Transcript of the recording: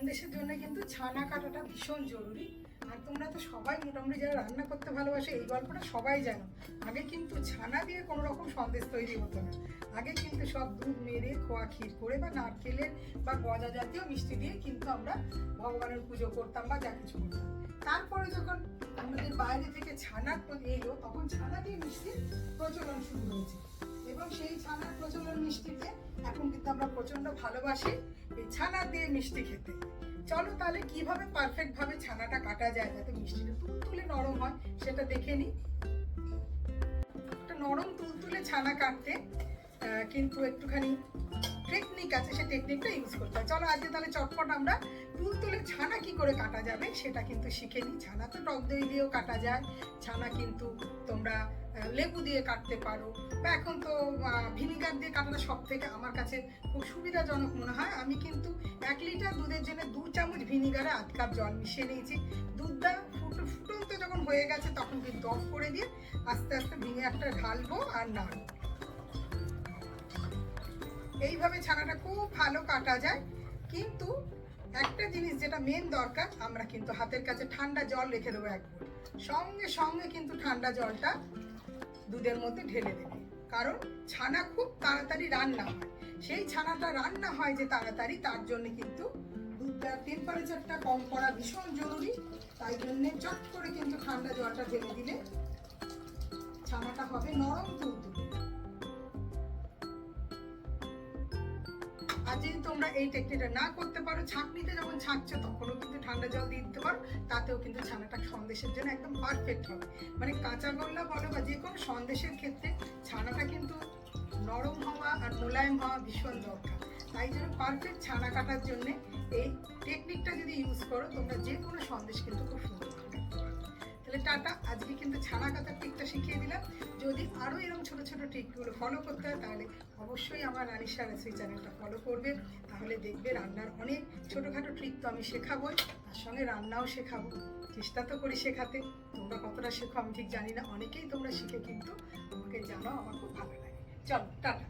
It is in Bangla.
সন্দেশের জন্য কিন্তু ছানা কাটাটা ভীষণ জরুরি। আর তোমরা তো সবাই মোটামুটি যারা রান্না করতে ভালোবাসে, এই গল্পটা সবাই জানো। আগে কিন্তু ছানা দিয়ে কোনো রকম সন্দেশ তৈরি হতো না। আগে কিন্তু সব দুধ মেরে খোয়া ক্ষীর করে বা নারকেলের বা গজা জাতীয় মিষ্টি দিয়ে কিন্তু আমরা ভগবানের পুজো করতাম বা যা কিছু করতাম। তারপরে যখন আমাদের বাইরে থেকে ছানা এলো, তখন ছানা দিয়ে মিষ্টির প্রচলন শুরু হয়েছে। এবং সেই ছানার প্রচলন মিষ্টিকে এখন কিন্তু আমরা প্রচণ্ড ভালোবাসি এই ছানা দিয়ে মিষ্টি খেতে। চলো তাহলে কীভাবে পারফেক্ট ভাবে ছানাটা কাটা যায় যাতে মিষ্টিটা তুলতুলে নরম হয় সেটা দেখে নিই একটা নরম তুলতুলে ছানা কাটতে কিন্তু একটুখানি টেকনিক আছে সেই টেকনিকটা ইউজ করতে হয়। চলো আজকে তাহলে চটপট আমরা তুলতুলে ছানা কি করে কাটা যাবে সেটা কিন্তু শিখে নিই ছানা তো টক দই দিয়েও কাটা যায়। ছানা কিন্তু তোমরা লেবু দিয়ে কাটতে পারো। বা এখন তো ভিনিগার দিয়ে কাটাটা সব থেকে আমার কাছে খুব সুবিধাজনক মনে হয়। আমি কিন্তু এক লিটার দুধের জন্য দু চামচ ভিনিগারে আধ কাপ জল মিশিয়ে নিয়েছি। দুধটা ফুটো, ফুটন্ত যখন হয়ে গেছে, তখন কিন্তু অফ করে দিয়ে আস্তে আস্তে ভিনিগারটা ঢালবো আর নাড়বো। এইভাবে ছানাটা খুব ভালো কাটা যায়। কিন্তু একটা জিনিস যেটা মেন দরকার, আমরা কিন্তু হাতের কাছে ঠান্ডা জল রেখে দেবো এক সঙ্গে সঙ্গে কিন্তু ঠান্ডা জলটা দুধের মধ্যে ঢেলে দেবে। কারণ ছানা খুব তাড়াতাড়ি রান্না হয়। সেই ছানাটা রান্না হয় যে তাড়াতাড়ি, তার জন্য কিন্তু দুধটা টেম্পারেচারটা কম করা ভীষণ জরুরি। তাই জন্য চট করে কিন্তু ঠান্ডা জলটা ঢেলে দিলে ছানাটা হবে নরম তুলতুলে আর যদি তোমরা এই টেকনিকটা না করতে পারো, ছাঁকনিতে যখন ছাঁকছো, তখনও কিন্তু ঠান্ডা জল দিয়ে দিতে পারো। তাতেও কিন্তু ছানাটা সন্দেশের জন্য একদম পারফেক্ট হবে। মানে কাঁচা গোল্লা বলো বা যে কোনো সন্দেশের ক্ষেত্রে ছানাটা কিন্তু নরম হওয়া আর মোলায়েম হওয়া ভীষণ দরকার। তাই জন্য পারফেক্ট ছানা কাটার জন্য এই টেকনিকটা যদি ইউজ করো, তোমরা যে কোনো সন্দেশ কিন্তু খুব সুন্দর করে কাটতে পারবে। তাহলে টাটা কিন্তু ছানা কাতার ট্রিকটা শিখিয়ে দিলাম। যদি আরও এরকম ছোটো ছোটো ট্রিকগুলো ফলো করতে হয়, তাহলে অবশ্যই আমার রানিশা রেসিপি চ্যানেলটা ফলো করবে তাহলে দেখবে রান্নার অনেক ছোটোখাটো ট্রিক তো আমি শেখাবোই তার সঙ্গে রান্নাও শেখাবো। চেষ্টা তো করি শেখাতে। তোমরা কতটা শেখো আমি ঠিক জানি না, অনেকেই তোমরা শিখে কিন্তু আমাকে জানাও, আমার খুব ভালো লাগে। চলো, টাটা।